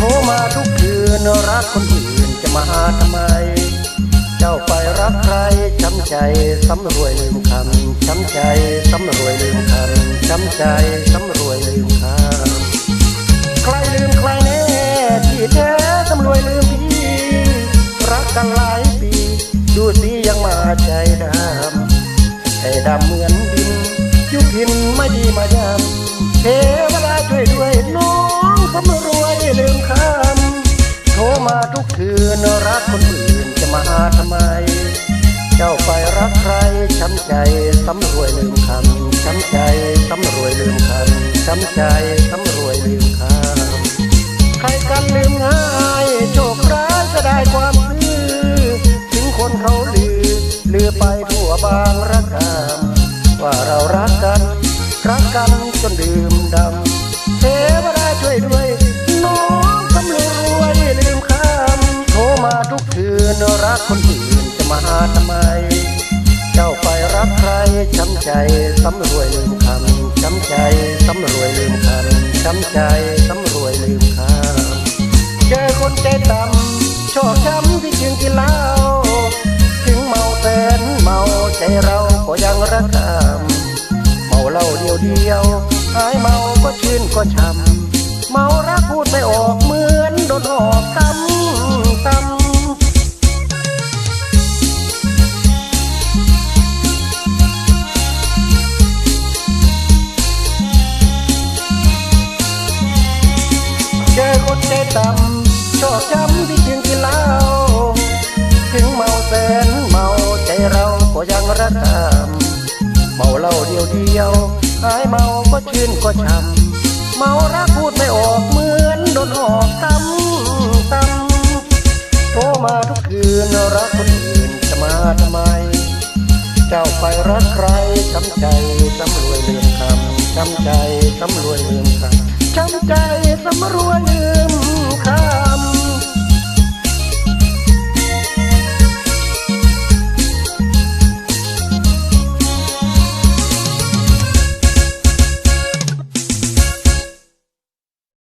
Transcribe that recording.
ทรมาทุกคืนรักคนอื่นจะมาหาทำไม เจ้าไปรักใครช้ำใจซ้ำรวยลืมคำช้ำใจซ้ำรวยลืมคำช้ำใจซ้ำรวยลืมคำใครลืมใครแน่ที่แท้ซ้ำรวยลืมพี่รักกันหลายปี ดูสิยังมาใจดำใจดำเหมือนดินยุพินไม่ดีมายำเทวดาช่วยด้วยน้อง เจ้าไปรักใครช้ำใจซ้ำรวยลืมคำช้ำใจซ้ำรวยลืมคำช้ำใจซ้ำรวยลืมคำใครกันลืมง่ายโชคร้ายจะได้ความซื่อถึงคนเขาลือลือไปทั่วบางระกามว่าเรารักกัน รักกันจนดื่มดำเทวดาช่วยด้วยน้องสำรวยลืมคำโทรมาทุกคืนรักคนอื่น มาหาทำไม เจ้าไปรักใครช้ำใจสำรวยลืมคำช้ำใจสำรวยลืมคำช้ำใจสำรวยลืมคำเจอคนใจต่ำชอบช้ำที่จึงกินเหล้าถึงเมาแสนเมาใจเราก็ยังรักคำเมาเหล้าเดียวเดียวหายเมาก็ชื่นก็ช่ำำเจอคนใจต่ำชอบช้ำที่จึงกินเหล้าถึงเมาแสนเมาใจเราก็ยังรักคำเมาเหล้าเดียวเดียวหายเมาก็ชื่นก็ช่ำเมารักพูดไม่ออกเหมือนโดนหอกตำตำโทรมาทุกคืนรักคนอื่นจะมาทำไม เจ้าไปรักใครช้ำใจซ้ำรวยลืมคำช้ำใจซ้ำรวยลืมคำช้ำใจซ้ำรวย